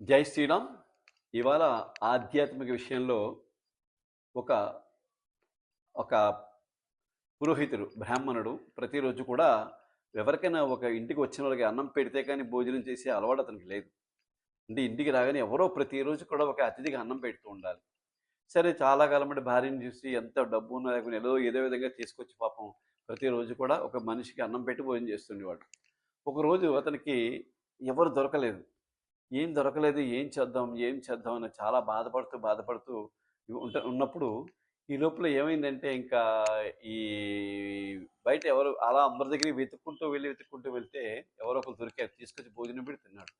జై శ్రీరామ్. ఇవాళ ఆధ్యాత్మిక విషయంలో ఒక ఒక పురోహితుడు బ్రాహ్మణుడు ప్రతిరోజు కూడా ఎవరికైనా ఒక ఇంటికి వచ్చిన వాళ్ళకి అన్నం పెడితే కానీ భోజనం చేసే అలవాటు అతనికి లేదు. అంటే ఇంటికి రాగానే ఎవరో ప్రతిరోజు కూడా ఒక అతిథికి అన్నం పెడుతూ ఉండాలి. సరే చాలా కాలం అంటే భార్యను చూసి ఎంత డబ్బు ఉన్నా లేకుండా ఏదో ఏదో విధంగా తీసుకొచ్చి పాపం ప్రతిరోజు కూడా ఒక మనిషికి అన్నం పెట్టి భోజనం చేస్తుండేవాడు. ఒకరోజు అతనికి ఎవరు దొరకలేదు. ఏం దొరకలేదు ఏం చేద్దాం ఏం చేద్దాం అని చాలా బాధపడుతూ బాధపడుతూ ఉంట ఉన్నప్పుడు ఈ లోపల ఏమైందంటే ఇంకా ఈ బయట ఎవరు అలా అందరి దగ్గరికి వెతుక్కుంటూ వెళ్ళి వెతుక్కుంటూ వెళ్తే ఎవరో ఒకరు దొరికారు తీసుకొచ్చి భోజనం పెట్టి తిన్నాడు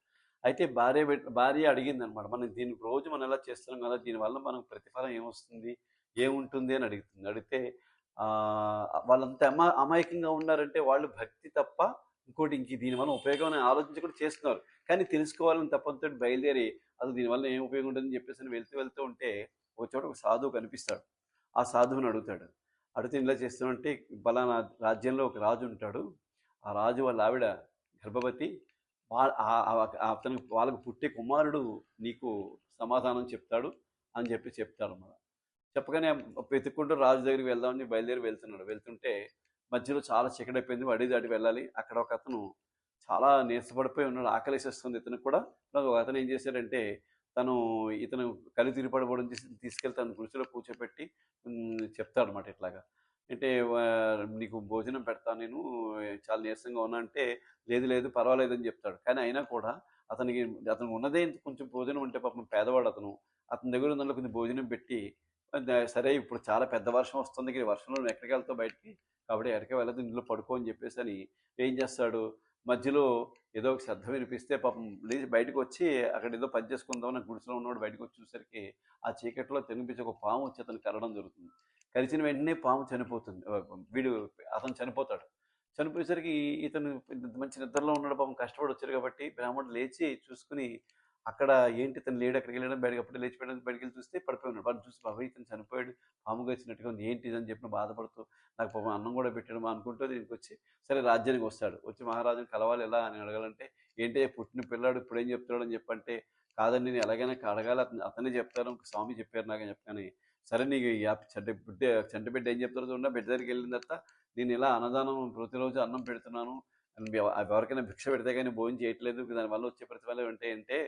అయితే భార్య భార్య అడిగింది అనమాట మనం దీనికి రోజు మనం ఎలా చేస్తున్నాం కదా దీనివల్ల మనకు ప్రతిఫలం ఏమొస్తుంది ఏముంటుంది అని అడుగుతుంది. అడిగితే వాళ్ళంత వాళ్ళంతా అమా అమాయకంగా ఉన్నారంటే వాళ్ళు భక్తి తప్ప ఇంకోటి ఇంక దీనివల్ల ఉపయోగం అని ఆలోచించి కూడా చేస్తున్నారు. కానీ తెలుసుకోవాలని తప్పంతో బయలుదేరి అసలు దీనివల్ల ఏం ఉపయోగం ఉంటుందని చెప్పేసి వెళ్తూ వెళ్తూ ఉంటే ఒక చోట ఒక సాధువు కనిపిస్తాడు. ఆ సాధువుని అడుగుతాడు. అడిగితే ఇలా చేస్తానంటే బలానా రాజ్యంలో ఒక రాజు ఉంటాడు. ఆ రాజు వాళ్ళ ఆవిడ గర్భవతి. అతనికి వాళ్ళకు పుట్టే కుమారుడు నీకు సమాధానం చెప్తాడు అని చెప్పి చెప్తాడు అన్నమాట చెప్పగానే వెతుక్కుంటూ రాజు దగ్గరికి వెళ్దామని బయలుదేరి వెళ్తున్నాడు. వెళ్తుంటే మధ్యలో చాలా చీకటైపోయింది అడి దాటి వెళ్ళాలి. అక్కడ ఒక అతను చాలా నీరసపడిపోయి ఉన్నాడు ఆకలిసేస్తుంది. ఇతను కూడా ఒక అతను ఏం చేశాడంటే తను ఇతను కలి తిరిపడబడి చేసి తీసుకెళ్ళి తన గుడిసెలో కూర్చోబెట్టి చెప్తాడనమాట ఇట్లాగా. అంటే నీకు భోజనం పెడతాను నేను చాలా నీరసంగా ఉన్నా అంటే లేదు లేదు పర్వాలేదు అని చెప్తాడు. కానీ అయినా కూడా అతనికి అతను ఉన్నదే కొంచెం భోజనం ఉంటే పాపం పేదవాడు అతను. అతని దగ్గర ఉన్న కొంచెం భోజనం పెట్టి సరే ఇప్పుడు చాలా పెద్ద వర్షం వస్తుంది వర్షంలో ఎక్కడికి వెళ్తావు బయటికి? కాబట్టి ఎక్కడికి వెళ్ళదు ఇంట్లో పడుకో అని చెప్పేసి అని ఏం చేస్తాడు? మధ్యలో ఏదో ఒక శబ్దం వినిపిస్తే పాపం లేచి బయటకు వచ్చి అక్కడ ఏదో పని చేసుకుందాం నాకు గుడిసెలో ఉన్నవాడు బయటకు వచ్చేసరికి ఆ చీకట్లో తినిపించి ఒక పాము వచ్చి అతను కరవడం జరుగుతుంది. కరిచిన వెంటనే పాము చనిపోతుంది. వీడు అతను చనిపోతాడు. చనిపోయేసరికి ఇతను మంచి నిద్రలో ఉన్నాడు పాపం కష్టపడి వచ్చారు కాబట్టి బ్రాహ్మణుడు లేచి చూసుకుని అక్కడ ఏంటి ఇతను లేడు అక్కడికి వెళ్ళడం బయటకు అప్పుడు లేచిపోయడం బయటికి వెళ్ళి చూస్తే పడిపోయినాడు వాడు చూసి బాబాయ్ ఇతను చనిపోయాడు పాముగా వచ్చినట్టుగా ఉంది ఏంటి అని చెప్పిన బాధపడుతూ నాకు పాపం అన్నం కూడా పెట్టడం అనుకుంటూ దీనికి వచ్చి సరే రాజ్యానికి వస్తాడు. వచ్చి మహారాజుని కలవాలి ఎలా? అని అడగాలంటే ఏంటి పుట్టిన పిల్లాడు ఇప్పుడు ఏం చెప్తున్నాడు? అని చెప్పంటే కాదని నేను ఎలాగైనా అడగాలి అతను అతనే చెప్తాను స్వామి చెప్పారు నాకు అని సరే నీకు చెడ్డ బిడ్డ చెడ్డ బిడ్డ ఏం చెప్తారో చూడండి బిడ్డ దగ్గరికి వెళ్ళిన తర్వాత నేను ఇలా అన్నదానం ప్రతిరోజు అన్నం పెడుతున్నాను ఎవరికైనా భిక్ష పెడితే కానీ భోజనం చేయట్లేదు దానివల్ల వచ్చే ప్రతిఫలం ఏంటంటే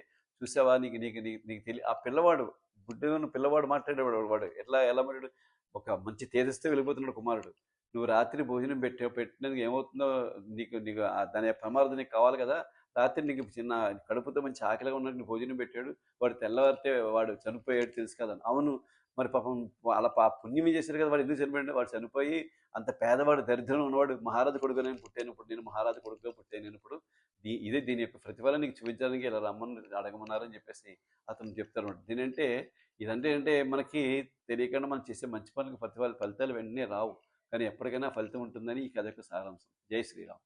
చూసావా? నీకు నీకు నీకు నీకు తెలియ ఆ పిల్లవాడు బుడ్డను పిల్లవాడు మాట్లాడేవాడు వాడు. ఎట్లా ఎలా మరి ఒక మంచి తేజస్తో వెళ్ళిపోతున్నాడు కుమారుడు. నువ్వు రాత్రి భోజనం పెట్టే పెట్టినందుకు ఏమవుతుందో నీకు నీకు దాని ప్రమాదం నీకు కావాలి కదా? రాత్రి నీకు చిన్న కడుపుతో మంచి ఆకలిగా ఉన్నట్టు భోజనం పెట్టాడు. వాడు తెల్లవారితే వాడు చనిపోయాడు తెలుసు కదా. అని. అవును. మరి పాపం వాళ్ళ పా పుణ్యం చేశారు కదా వాడు ఎందుకు చనిపోయాడు? వాడు చనిపోయి అంత పేదవాడు దరిద్రం ఉన్నవాడు మహారాజు కొడుకు నేను పుట్టాను. ఇప్పుడు నేను మహారాజు కొడుకుగా పుట్టాను ఇప్పుడు. దీ ఇదే దీని యొక్క ప్రతిఫలం నీకు చూపించడానికి ఇలా రమ్మని అడగమన్నారని చెప్పేసి అతను చెప్తారు. దీనంటే ఇదంటే అంటే మనకి తెలియకుండా మనం చేసే మంచి పనులకు ప్రతిఫల ఫలితాలు వెంటనే రావు. కానీ ఎప్పటికైనా ఫలితం ఉంటుందని ఈ కథ యొక్క సారాంశం. జై శ్రీరామ్.